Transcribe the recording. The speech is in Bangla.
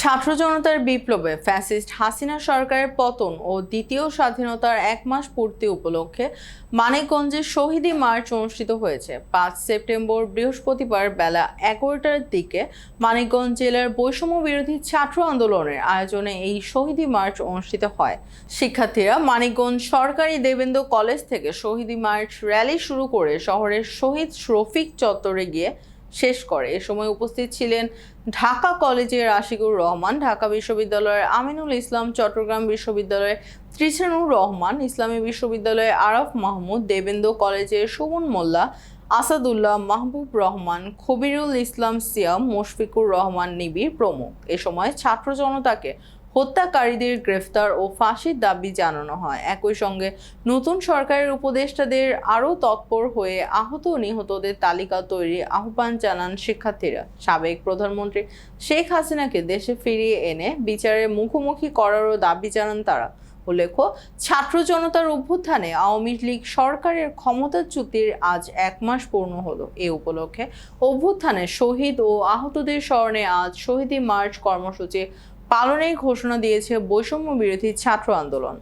ছাত্র জনতার বিপ্লবে ফ্যাসিস্ট হাসিনা সরকারের পতন ও দ্বিতীয় স্বাধীনতার এক মাস পূর্তি উপলক্ষে মানিকগঞ্জে শহীদী মার্চ অনুষ্ঠিত হয়েছে। পাঁচ সেপ্টেম্বর বৃহস্পতিবার বেলা এগারোটার দিকে মানিকগঞ্জ জেলার বৈষম্য বিরোধী ছাত্র আন্দোলনের আয়োজনে এই শহীদী মার্চ অনুষ্ঠিত হয়। শিক্ষার্থীরা মানিকগঞ্জ সরকারি দেবেন্দ্র কলেজ থেকে শহীদী মার্চ র্যালি শুরু করে শহরের শহীদ রফিক চত্বরে গিয়ে শেষ করে। এ সময় উপস্থিত ছিলেন ঢাকা কলেজের আশিকুর রহমান, ঢাকা বিশ্ববিদ্যালয়ের আমিনুল ইসলাম, চট্টগ্রাম বিশ্ববিদ্যালয়ের ত্রিশানুর রহমান, ইসলামী বিশ্ববিদ্যালয়ের আরফ মাহমুদ, দেবেন্দ্র কলেজের সুমন মোল্লা, আসাদুল্লাহ মাহবুব রহমান, খবিরুল ইসলাম সিয়াম, মুশফিকুর রহমান নিবিড় প্রমুখ। এ সময় ছাত্র জনতাকে হত্যাকারীদের গ্রেফতার ও ফাঁসির দাবি জানানো হয়। একই সঙ্গে নতুন সরকারের উপদেষ্টাদের আরও তৎপর হয়ে আহত নিহতদের তালিকা তৈরি আহ্বান জানান শিক্ষার্থীরা। সাবেক প্রধানমন্ত্রী শেখ হাসিনাকে দেশে ফিরিয়ে এনে বিচারের মুখোমুখি করারও দাবি জানান তারা। উল্লেখ্য, ছাত্র জনতার অভ্যুত্থানে আওয়ামী লীগ সরকারের ক্ষমতাচ্যুতির আজ এক মাস পূর্ণ হলো। এ উপলক্ষে অভ্যুত্থানে শহীদ ও আহতদের স্মরণে আজ শহীদী মার্চ কর্মসূচি পালনের ঘোষণা দিয়েছে বৈষম্য বিরোধী ছাত্র আন্দোলন।